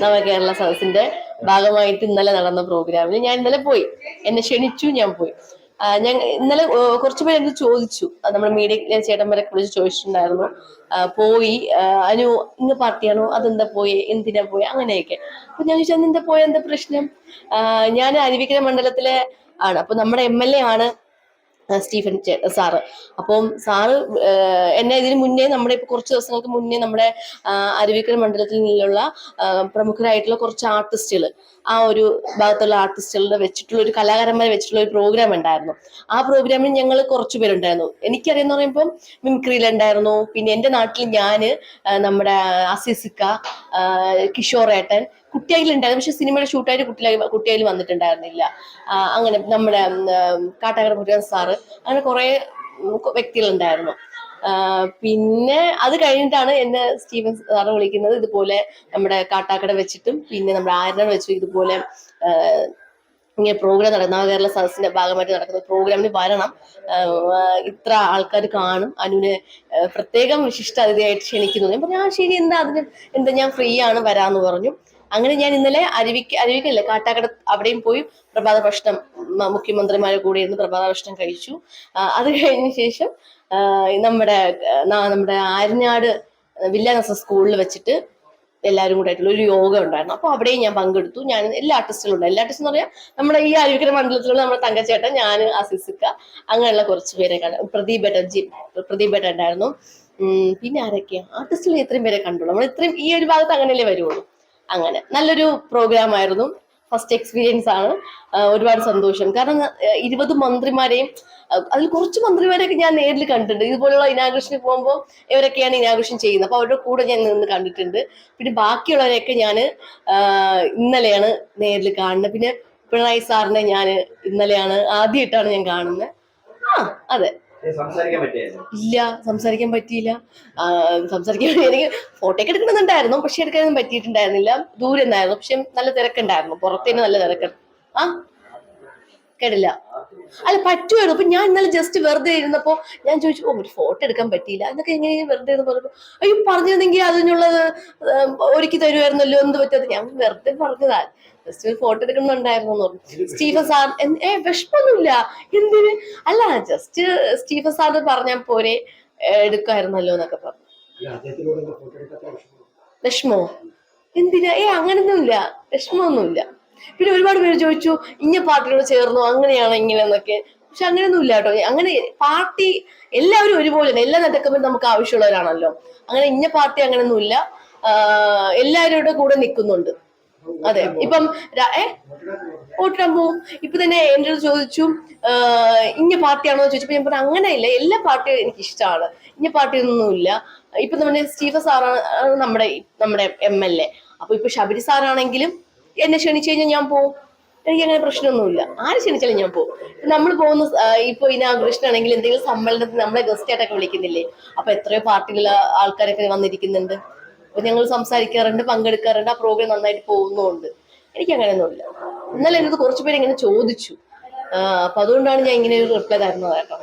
നവകേരള സദസ്സിന്റെ ഭാഗമായിട്ട് ഇന്നലെ നടന്ന പ്രോഗ്രാമിൽ ഞാൻ ഇന്നലെ പോയി. എന്നെ ക്ഷണിച്ചു ഞാൻ പോയി. ഞാൻ ഇന്നലെ കുറച്ചു പേര് എന്ത് ചോദിച്ചു. നമ്മുടെ മീഡിയ ചേട്ടന്മാരെ കുറിച്ച് ചോദിച്ചിട്ടുണ്ടായിരുന്നു. പോയി. അനു ഇന്ന് പാർട്ടിയാണോ അതെന്താ പോയി? എന്തിനാ പോയി? അങ്ങനെയൊക്കെ. അപ്പൊ ഞാൻ ചോദിച്ചാൽ എന്താ പോയ? എന്താ പ്രശ്നം? ഞാൻ അരുവിക്കര മണ്ഡലത്തിലെ ആണ്. അപ്പൊ നമ്മുടെ എം എൽ എ ആണ്. Stephen sir. അപ്പം സാറ് എന്നെ ഇതിന് മുന്നേ നമ്മുടെ ഇപ്പൊ കുറച്ച് ദിവസങ്ങൾക്ക് മുന്നേ നമ്മുടെ അരുവിക്കര മണ്ഡലത്തിൽ നിന്നുള്ള പ്രമുഖരായിട്ടുള്ള കുറച്ച് ആർട്ടിസ്റ്റുകൾ ആ ഒരു ഭാഗത്തുള്ള ആർട്ടിസ്റ്റുകളുടെ വെച്ചിട്ടുള്ള ഒരു കലാകാരന്മാരെ വെച്ചിട്ടുള്ള ഒരു പ്രോഗ്രാം ഉണ്ടായിരുന്നു. ആ പ്രോഗ്രാമിൽ ഞങ്ങൾ കുറച്ച് പേരുണ്ടായിരുന്നു. എനിക്കറിയാന്ന് പറയുമ്പോൾ മിമിക്രിയിലുണ്ടായിരുന്നു പിന്നെ എന്റെ നാട്ടിൽ ഞാൻ നമ്മുടെ അസിസിക്ക കിഷോറേട്ടൻ കുട്ടിയായിലുണ്ടായിരുന്നു. പക്ഷെ സിനിമയുടെ ഷൂട്ടായിട്ട് കുട്ടിയായി കുട്ടിയായി വന്നിട്ടുണ്ടായിരുന്നില്ല. അങ്ങനെ നമ്മുടെ കാട്ടാകര മുരുകൻ സാറ് അങ്ങനെ കുറെ വ്യക്തികളുണ്ടായിരുന്നു. പിന്നെ അത് കഴിഞ്ഞിട്ടാണ് എന്നെ സ്റ്റീവൻ സാറ് വിളിക്കുന്നത്. ഇതുപോലെ നമ്മുടെ കാട്ടാക്കട വെച്ചിട്ടും പിന്നെ നമ്മുടെ ആരണ വെച്ചും ഇതുപോലെ ഇങ്ങനെ പ്രോഗ്രാം നടക്കുന്ന നവകേരള സദസ്സിന്റെ ഭാഗമായിട്ട് നടക്കുന്ന പ്രോഗ്രാമിന് വരണം. ഇത്ര ആൾക്കാർ കാണും. അനുവിനെ പ്രത്യേകം വിശിഷ്ട അതിഥിയായിട്ട് ക്ഷണിക്കുന്നു. ഞാൻ പറഞ്ഞു ആ ശരി എന്താ അതിന് എന്താ ഞാൻ ഫ്രീ ആണ് വരാന്ന് പറഞ്ഞു. അങ്ങനെ ഞാൻ ഇന്നലെ അരുവിക്ക് അരുവിക്കല്ലേ കാട്ടാക്കട അവിടെയും പോയി പ്രഭാത ഭക്ഷണം മുഖ്യമന്ത്രിമാരെ കൂടെ ഇരുന്ന് പ്രഭാത ഭക്ഷണം കഴിച്ചു അത് കഴിഞ്ഞ ശേഷം നമ്മുടെ നമ്മുടെ ആര്യനാട് വില്ലാനസ സ്കൂളിൽ വെച്ചിട്ട് എല്ലാവരും കൂടെ ആയിട്ടുള്ള ഒരു യോഗ ഉണ്ടായിരുന്നു. അപ്പോൾ അവിടെയും ഞാൻ പങ്കെടുത്തു. ഞാൻ എല്ലാ ആർട്ടിസ്റ്റുകളും ഉണ്ട്. എല്ലാ ആർട്ടിസ്റ്റ് എന്ന് പറയാം നമ്മുടെ ഈ അരുവിക്കര മണ്ഡലത്തിലുള്ള നമ്മുടെ തങ്കച്ചേട്ടൻ ഞാൻ അസിസിക്ക അങ്ങനെയുള്ള കുറച്ച് പേരെ കണ്ടു പ്രദീപ് ഏട്ടൻ പ്രദീപ് ഏട്ടൻ ഉണ്ടായിരുന്നു. പിന്നെ ആരൊക്കെയാ? ആർട്ടിസ്റ്റുകൾ ഇത്രയും പേരെ കണ്ടുള്ളൂ. നമ്മൾ ഇത്രയും ഈ ഒരു ഭാഗത്ത് അങ്ങനെയല്ലേ വരുള്ളൂ അങ്ങനെ. നല്ലൊരു പ്രോഗ്രാം ആയിരുന്നു. ഫസ്റ്റ് എക്സ്പീരിയൻസ് ആണ്. ഒരുപാട് സന്തോഷം. കാരണം ഇരുപത് മന്ത്രിമാരെയും അതിൽ കുറച്ച് മന്ത്രിമാരെയൊക്കെ ഞാൻ നേരിൽ കണ്ടിട്ടുണ്ട്. ഇതുപോലുള്ള ഇനാഗ്രേഷന് പോകുമ്പോൾ ഇവരൊക്കെയാണ് ഇനാഗ്രേഷൻ ചെയ്യുന്നത്. അപ്പോൾ അവരുടെ കൂടെ ഞാൻ നിന്ന് കണ്ടിട്ടുണ്ട്. പിന്നെ ബാക്കിയുള്ളവരെയൊക്കെ ഞാൻ ഇന്നലെയാണ് നേരിൽ കാണുന്നത്. പിന്നെ പിണറായി സാറിനെ ഞാൻ ഇന്നലെയാണ് ആദ്യമായിട്ടാണ് ഞാൻ കാണുന്നത്. ആ അതെ. ഇല്ല സംസാരിക്കാൻ പറ്റിയില്ല. സംസാരിക്കാൻ എനിക്ക് ഫോട്ടോ എടുക്കണമെന്നുണ്ടായിരുന്നു പക്ഷെ എടുക്കാനൊന്നും പറ്റിയിട്ടുണ്ടായിരുന്നില്ല. ദൂരെ നിന്നായിരുന്നു പക്ഷെ നല്ല തിരക്കുണ്ടായിരുന്നു. പുറത്തേന് നല്ല തിരക്ക്. ആ കേട്ടില്ല അല്ല പറ്റുമായിരുന്നു അപ്പൊ ഞാൻ ഇന്നലെ ജസ്റ്റ് വെറുതെ ഇരുന്നപ്പോ ഞാൻ ചോദിച്ചു ഓ ഒരു ഫോട്ടോ എടുക്കാൻ പറ്റിയില്ല. എന്നൊക്കെ എങ്ങനെ വെറുതെ പറഞ്ഞു പറഞ്ഞപ്പോ അയ്യോ പറഞ്ഞിരുന്നെങ്കിൽ അതിനുള്ളത് ഒരുക്കി തരുമായിരുന്നല്ലോ എന്ത് പറ്റാതെ ഞാൻ വെറുതെ പറഞ്ഞതാ. ജസ്റ്റ് ഒരു ഫോട്ടോ എടുക്കണമെന്നുണ്ടായിരുന്നു എന്ന് പറഞ്ഞു. സ്റ്റീഫൻ സാർ ഏ വിഷമൊന്നുമില്ല. എന്തിന്? അല്ല ജസ്റ്റ് സ്റ്റീഫൻ സാർ പറഞ്ഞാൽ പോരെ എടുക്കായിരുന്നല്ലോ എന്നൊക്കെ പറഞ്ഞു. വിഷമോ? എന്തിനാ? ഏ അങ്ങനൊന്നുമില്ല. വിഷമമൊന്നുമില്ല പിന്നെ ഒരുപാട് പേര് ചോദിച്ചു ഇന്ന പാർട്ടിയോട് ചേർന്നു? അങ്ങനെയാണ് ഇങ്ങനെ എന്നൊക്കെ പക്ഷെ അങ്ങനെയൊന്നും ഇല്ല കേട്ടോ അങ്ങനെ പാർട്ടി എല്ലാവരും ഒരുപോലെ തന്നെ എല്ലാ നേതാക്കന്മാരും നമുക്ക് ആവശ്യമുള്ളവരാണല്ലോ. അങ്ങനെ ഇന്ന പാർട്ടി അങ്ങനെയൊന്നും ഇല്ല എല്ലാവരുടെ കൂടെ നിൽക്കുന്നുണ്ട്. അതെ. ഇപ്പം ഏ? വോട്ടിടാൻ ഇപ്പൊ തന്നെ എന്റെ അടുത്ത് ചോദിച്ചു ഇന്ന പാർട്ടിയാണോ ചോദിച്ചപ്പോ ഞാൻ പറഞ്ഞു അങ്ങനെയില്ല. എല്ലാ പാർട്ടിയും എനിക്ക് ഇഷ്ടമാണ് ഇന്ന പാർട്ടിയൊന്നുമില്ല ഇപ്പൊ നമ്മുടെ സ്റ്റീഫൻ സാറാണ് നമ്മുടെ നമ്മുടെ എം എൽ എ. അപ്പൊ ഇപ്പൊ ശബരി സാറാണെങ്കിലും എന്നെ ക്ഷണിച്ചു കഴിഞ്ഞാൽ ഞാൻ പോവും. എനിക്ക് അങ്ങനെ പ്രശ്നമൊന്നുമില്ല. ആര് ക്ഷണിച്ചാലും ഞാൻ പോകും നമ്മൾ പോകുന്ന ഇപ്പൊ ഇനാഗ്രേഷൻ ആണെങ്കിൽ എന്തെങ്കിലും സമ്മേളനത്തിൽ നമ്മളെ ഗസ്റ്റ് ആയിട്ടൊക്കെ വിളിക്കുന്നില്ലേ? അപ്പൊ എത്രയോ പാർട്ടിയിലുള്ള ആൾക്കാരൊക്കെ വന്നിരിക്കുന്നുണ്ട്. അപ്പൊ ഞങ്ങൾ സംസാരിക്കാറുണ്ട് പങ്കെടുക്കാറുണ്ട് ആ പ്രോഗ്രാം നന്നായിട്ട് പോകുന്നുമുണ്ട്. എനിക്ക് അങ്ങനെയൊന്നുമില്ല എന്നാലും എനിക്ക് അടുത്ത് കുറച്ച് ഇങ്ങനെ ചോദിച്ചു. അപ്പൊ അതുകൊണ്ടാണ് ഞാൻ ഇങ്ങനെ ഒരു റിപ്ലൈ തരുന്നത് കേട്ടോ.